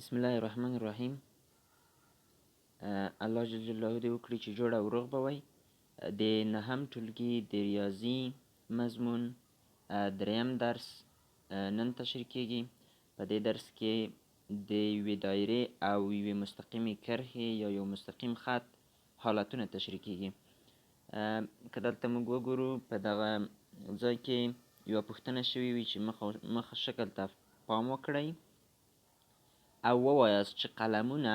بسم الله الرحمن الرحیم الله جل جلاله دې وکړي چې جوړ او روغ به وئ د نهم ټولګي د ریاضي مضمون دریم درس نن تشریح کیږي په دې درس کې د یوې دایرې او یوې مستقیمې کرښې یا یو مستقیم خط حالتونه تشریح کیږي که دلته موږ وګورو په دغه ځای کې یوه پوښتنه شوې وي چې مخه شکل ته پام وکړئ او ووایاست چې قلمونه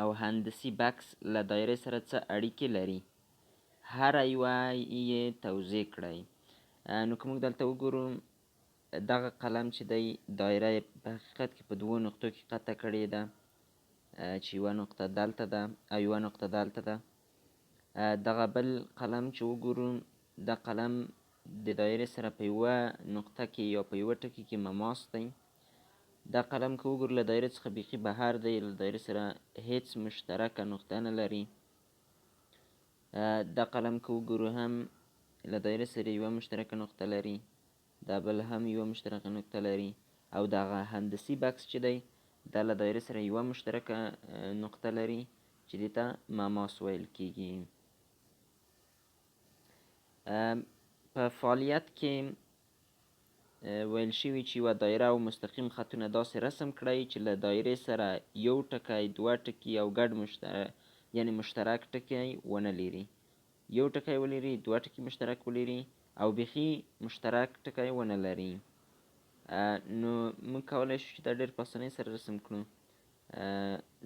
او هندسي بکس له دایرې سره څه اړیکې لري. هره یوه یې توضیح کړئ. نو که موږ دلته وګورو دغه قلم چې دی دایره یې په حقیقت کې په دوو نقطو کې قطع کړې ده. چې یوه نقطه دلته ده او یوه نقطه دلته ده. دغه بل قلم چې وګورو دا قلم د دایرې سره په یوه نقطه کې یا په یوه ټکي کې مماس دی دا قلم که وګورو له دایرې څخه بیخي بهر دی له دایرې سره هیڅ مشترکه نقطه نه لري. دا قلم که وګورو هم له دایرې سره یوه مشترکه نقطه لري دا بل هم یوه مشترکه نقطه لري. او دغه هندسي بکس چې دی دا له دایرې سره یوه مشترکه نقطه لري چې دې ته مماس ویل کیږي. په فعالیت کې ویل شوي چې یوه دایره او مستقیم خطونه داسې رسم کړئ چې له دایرې سره یو ټکی دوه ټکي او ګډ مشترک یعنی مشترک ټکی ونه لري. یو ټکی ولري دوه ټکي مشترک ولري او بیخي مشترک ټکی ونه لري. نو موږ کولی شو چې دا ډېر په اسانۍ سره رسم کړو.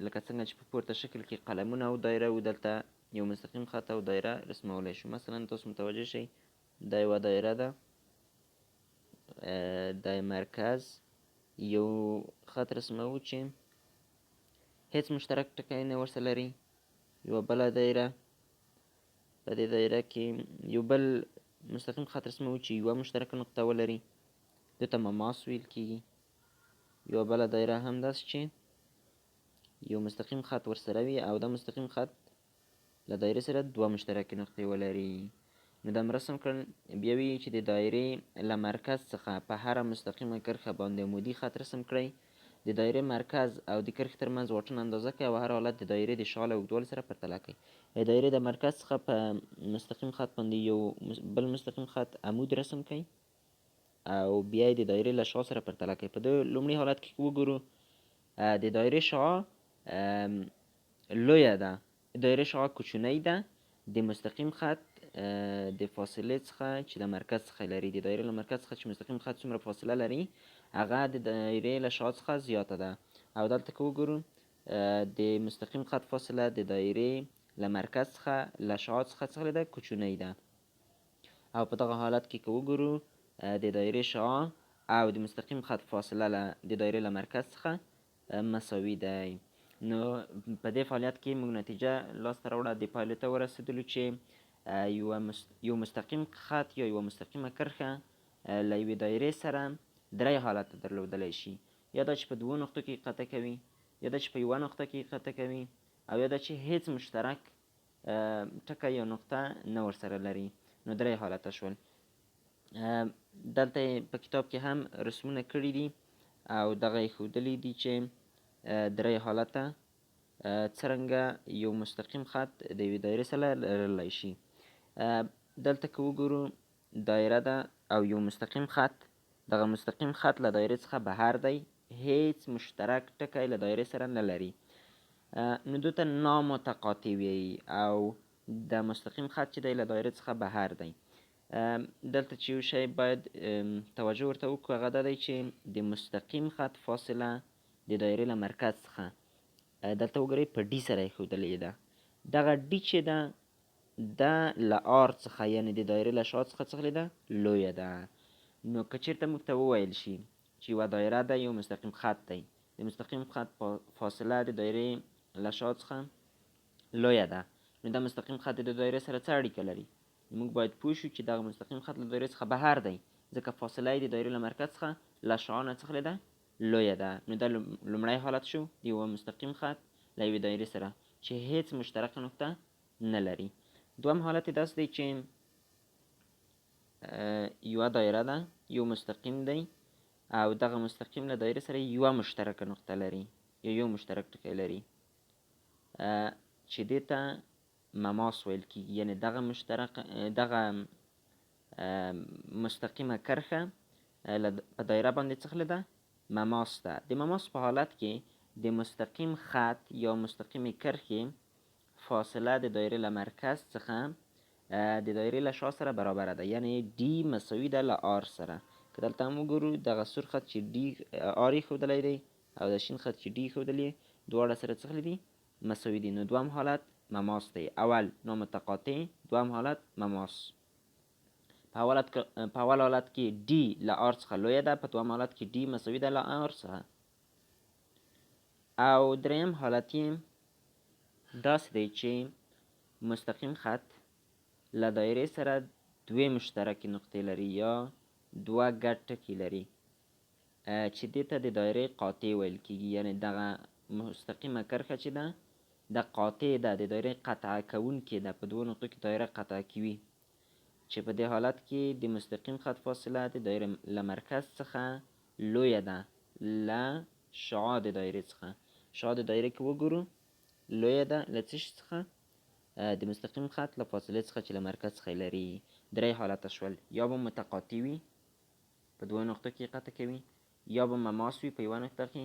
لکه څنګه چې په پورته شکل کې قلمونه او دایره و دلته یو مستقیم خط او دایره رسمولی شو. مثلا تاسو متوجه شئ دا یوه دایره ده د مرکز. یو خط رسموو چې هیڅ مشترک ټکی نه ورسره لري. یوه بله دایره. په دې دایره کې یو بل مستقیم خط رسموو چې یوه مشترکه نقطه ولري. دې ته مماس ویل کیږي. یوه بله دایره هم داسې چې یو مستقیم خط ورسره وي او دا مستقیم خط له دایرې سره دوه مشترکې نقطې ولري نو دا رسم کړل. بیا وی چې د دایرې له مرکز څخه په هره مستقیمه کرښه باندې عمودي خط رسم کړئ. د دایرې مرکز او د کرښې ترمنځ واټن اندازه کړئ او هر حالت د دایرې د شغل اوږدوالي سره پرتله کړئ. د دایرې د مرکز څخه په مستقیم خط باندې یو بل مستقیم خط عمود رسم کړئ او بیا د دایرې له شا سره پرتله کړئ. په دې لومړي حالت کې وګورو د دایرې شا لویه ده. دایرې شا کوچنۍ ده. د مستقیم خط د فاصلې څخه چې د مرکز څخه لري د دایرې له مرکز څخه چې مستقیم خط څومره فاصله لري هغه د دایرې له شا څخه زیاته ده. او دلته که وګورو د مستقیم خط فاصله د دایرې له مرکز څخه له شا څخه څه ده کوچنۍ ده. او په دغه حالت کې که وګورو د دایرې شا او د مستقیم خط فاصله له د دایرې له مرکز څخه مساوي دی. نو په دې فعالیت کې موږ نتیجه لاسته راوړه د پایلې ته ورسېدلو چې یو مستقیم خط یا یوه مستقیمه کرښه له یوې دایرې سره درې حالته درلودلی شي. یا دا چې په دوو نقطو کې قطع کوي یا دا چې په یوه نقطه کې قطع کوي او یا دا چې هیڅ مشترک ټکی یا نقطه نه ورسره لري. نو درې حالته شول. دلته په کتاب کې هم رسمونه کړي دي او دغه یې ښودلي دي چې درې حالته څرنګه یو مستقیم خط د یوې دایرې سره لرلی شي دلته که وګورو دایره ده او یو مستقیم خط. دغه مستقیم خط له دایرې څخه بهر دی. هیڅ مشترک ټکی له دایرې سره نه لري. نو دوی ته نامتقاطع وایي او د مستقیم خط چې دی له دایرې څخه بهر دی. دلته چې یو شی باید توجه ورته وکړو هغه دا دی چې د مستقیم خط فاصله د دایرې له مرکز څخه. دلته وګورئ په ډي سره ایښودلې ده. دغه ډي چې ده دا له آر څخه یعنې د دایرې له شا څخه څه ده لویه ده. نو که چېرته موږ ته وویل شي چې یوه دایره ده یو مستقیم خط دی. د مستقیم خط فاصله د دایرې له شا څخه لویه ده. نو دا مستقیم خط د دایرې سره څه اړیکه لري؟ موږ باید پوه شو چې دغه مستقیم خط له دایرې څخه بهر دی. ځکه فاصله یې د دایرې له مرکز څخه له شا نه څه ده لویه ده. نو دا لومړی حالت شو د یوه مستقیم خط له یوې دایرې سره چې هیڅ مشترکه نقطه نه لري دوم حالت یې داسې دی چې یوه دایره ده یو مستقیم دی او دغه مستقیم له دایرې سره یوه مشترکه نقطه لري یا یو مشترک ټکی لري. چې دې ته مماس ویل کېږي یعنی دغه مشترک دغه مستقیمه کرښه په دایره باندې څه ده مماس ده. د مماس په حالت کې د مستقیم خط یا مستقیمې کرښې فاصله د دایره له مرکز څخه د دایرې له شا سره برابره ده. یعنی ډي مساوي ده له آر سره. که دلته هم وګورو دغه سور خط چې ډي آر ایښودلی دی او د شین خط چې ډي ایښودلی دواړه سره څه دي مساوي دي. نو دوم حالت مماس دی. اول نامتقاطع دوم حالت مماس. په حالت په اول حالت کې ډي له آر څخه لویه ده په دوم حالت کې ډي مساوي ده له آر څخه. او دریم حالت یې داسې دی چې مستقیم خط له دایرې سره دوې مشترکې نقطې لري یا دوه ګډ ټکي لري. چې دې ته د دایرې قاطع ویل کېږي یعنی دغه مستقیمه کرښه چې ده د قاطع ده د دایرې قطع کوونکې ده په دوو نقطو کې دایره قطع کوي چې په دې حالت کې د مستقیم خط فاصله د دایرې له مرکز څخه لویه ده له شعاع د دایرې څخه. شعاع د دایرې کې وګورو لویه ده له څه څخه د مستقیم خط له فاصلې څخه چې له مرکز څخه لري درې حالته شول. یا به متقاطع وي په دوه نقطو کې قطع کوي یا به مماس وي په یوه نقطه کې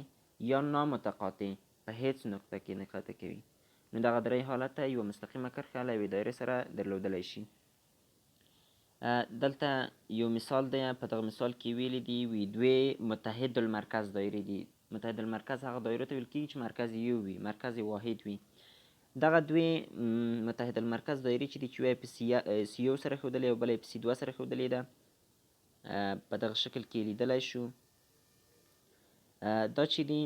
یا نامتقاطع په هیڅ نقطه کې نه قطع کوي. نو دغه درې حالته یوه مستقیمه کرښه له یوې دایرې سره درلودلی شي دلته یو مثال دی په دغه مثال کې ویلي دي وی دوې متحد المرکز دایرې دي. متحد المرکز هغه دایرو ته ویل کېږي چې مرکز یو وي مرکز واحد وي. دغه دوې متحد المرکز دایرې چې دي چې یې په سی یو سره ښودلې او بله یې په سی دوه سره ښودلې ده په دغه شکل کې لیدلی شو. دا چې دي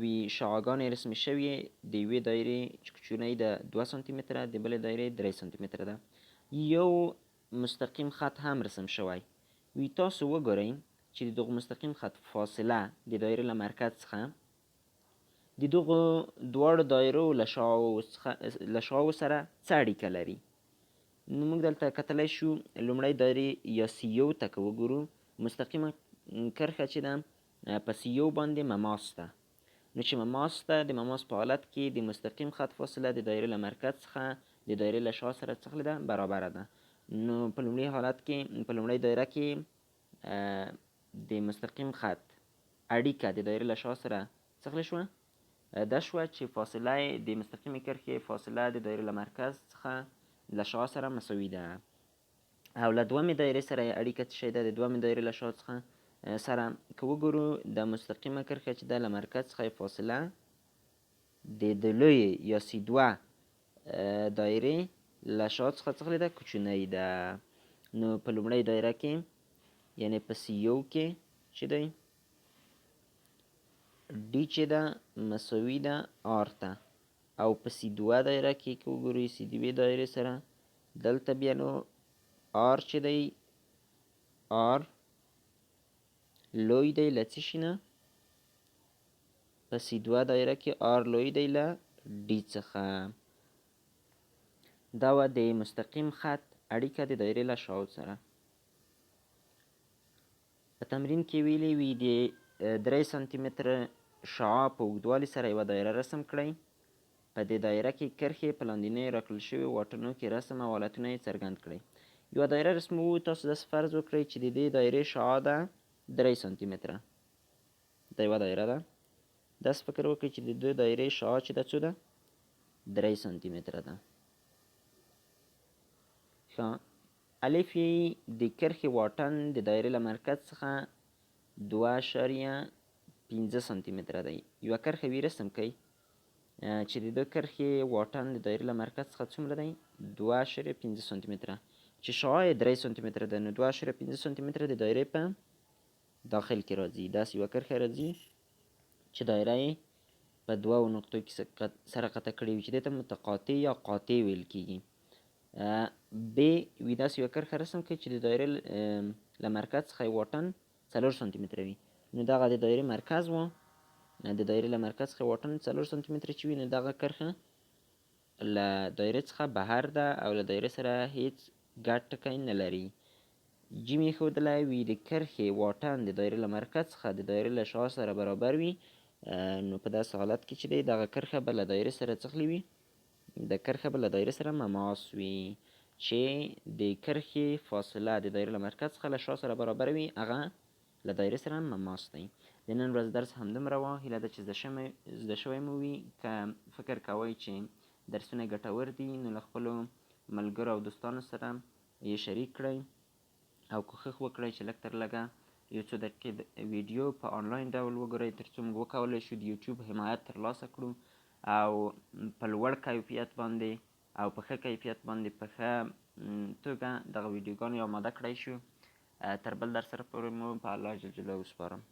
وي شعاګانې رسمې شوې د یوې دایرې چې کوچنۍ ده دوه سانتي متره د بلې دایرې درې سانتي متره ده. یو مستقیم خط هم رسم شوی. وی تاسو وګورئ چې د دغه مستقیم خط فاصله د دایرې له مرکز څخه د دغو دواړو دایرو له شاو سره څه اړیکه لري؟ نو موږ دلته کتلی شو لومړی دایرې یا سی یو ته که وګورو مستقیمه کرښه چې ده په سی یو باندې مماس ده نو چې مماس ده د مماس په حالت کې د مستقیم خط فاصله د دایرې له مرکز څخه د دایرې له شا سره څه ده برابره ده نو په لومړي حالت کې په لومړۍ دایره کې د مستقیم خط اړیکه د دایرې له شا سره څه شوه. دا شوه چې فاصله د مستقیمې کرښې فاصله د دایرې له مرکز څخه له شا سره مساوي ده. او له دومې دایرې سره یې اړیکه څه شی ده؟ د دومې دایرې له شا څخه سره که وګورو د مستقیمه کرښه چې ده له مرکز څخه فاصله د د لویې یا سی دوه دایرې له شا څخه څه ده کوچنۍ ده. نو په لومړۍ دایره کې یعنی په سی یو کې چې دی ډي چې ده مساوي ده آر ته. او په سی دوه دایره کې که وګورئ سی دوې دایرې سره دلته بیا نو آر چې دی آر لوی دی له څه شي نه؟ په سی دوه دایره کې آر لوی دی له ډي څخه دا وه د مستقیم خط اړیکه د دایرې له شاو سره. په تمرین کې ویلي وي د درې سانتي متره شعاع په اوږدوالي سره یوه دایره رسم کړئ. په دې دایره کې کرښې په لاندنیو راکړل شویو واټنو کې رسم او حالتونه یې څرګند کړئ. یوه دایره رسموو تاسو داسې فرض وکړئ چې د دې دایرې شعاع ده درې سانتي متره دا یوه دایره ده. داسې فکر وکړئ چې د دې دایرې شعاع چې ده څو ده؟ درې سانتي متره ده ښه الف یې د کرښې واټن د دایرې له مرکز څخه دوه اعشاریه پنځه سانتي متره دی. یوه کرښه وي رسم کړئ چې د ده کرښې واټن د دایرې له مرکز څخه څومره دی؟ دوه اعشاریه پنځه سانتي متره چې شعاع یې درې سانتي متره ده نو دوه اعشاریه پنځه سانتي متره د دایرې په داخل کې راځي. داسې یوه کرښه راځي چې دایره یې په دوه نقطو کې سره قطع کړې وي چې دې ته متقاطع یا قاطع ویل کېږي ب وي داسې یوه کرښه رسم کړئ چې د دایرې له مرکز څخه یې واټن څلور سانتي متره وي. نو دغه د دایرې مرکز و د دایرې له مرکز څخه واټن څلور سانتي متره چې وي نو دغه کرښه له دایرې څخه بهر ده او له دایرې سره هیڅ ګډ ټکی نه لري. جیم یې ښودلی وي د کرښې واټن د دایرې له مرکز څخه د دایرې له شا سره برابر وي. نو په داسې حالت کې چې دی دغه کرښه به له دایرې سره څخلې وي د کرښه به له دایرې سره مماس وي چې د کرښې فاصله د دایرې له مرکز څخه له شا سره برابر وي هغه له دایرې سره مماس دی. د نن ورځ درس همدومره وه هیله ده چې زده شوی مو وي که فکر کوئ چې درسونه ګټور دي نو له خپلو ملګرو او دوستانو سره یې شریک کړئ او کوښښ وکړئ چې لږ تر لږه یو څو دقیقې ویډیو په آنلاین ډول وګورئ تر څو موږ وکولی شو د یوټیوب حمایت ترلاسه کړو او په لوړ کیفیت باندې او په ښه کیفیت باندې په ښه توګه دغه ویډیوګانې آماده کړی شو تر بل درس سره پورې مو په الله جل جلاله وسپارم